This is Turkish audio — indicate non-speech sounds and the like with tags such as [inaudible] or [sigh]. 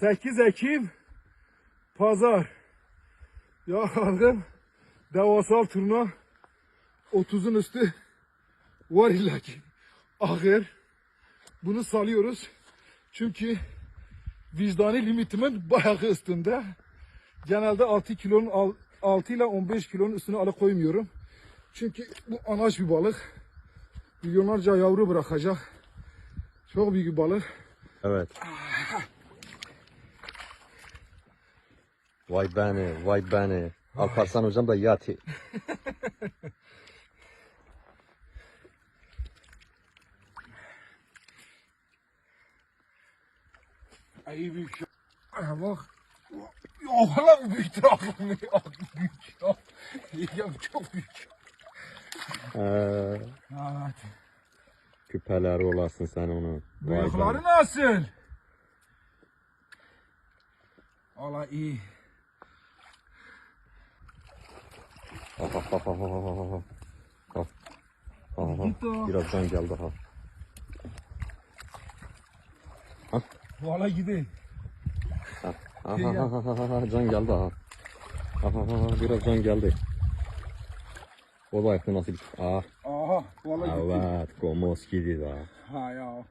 8 Ekim Pazar. Ya algın devasal turna 30'un üstü var illaki. Ağır. Bunu salıyoruz. Çünkü vicdani limitimin bayağı üstünde. Genelde 6 kilonun al- 6 ile 15 kilonun üstüne ala koymuyorum. Çünkü bu anaç bir balık. Milyonlarca yavru bırakacak. Çok büyük bir balık. Evet. Vay beni, vay beni. Alparslan hocam da yati. [laughs] İyi büyük ya. Aha bak. Valla bu büyük ya. Büyük ya. Ya çok büyük. Ee, Evet. küpeleri olasın sen onun. Vay Bıyıkları nasıl? Valla iyi. Hop hop hop hop hop hop hop. Hop. Hop, hop. Git o. Biraz can geldi. Valla gidiyor. Aha, aha, aha, aha, can geldi ha. Aha, aha, biraz can geldi. O da ayakta nasıl gitti? Ah, Aha valla gitti. evet, komos gidiyor da. Ha ya.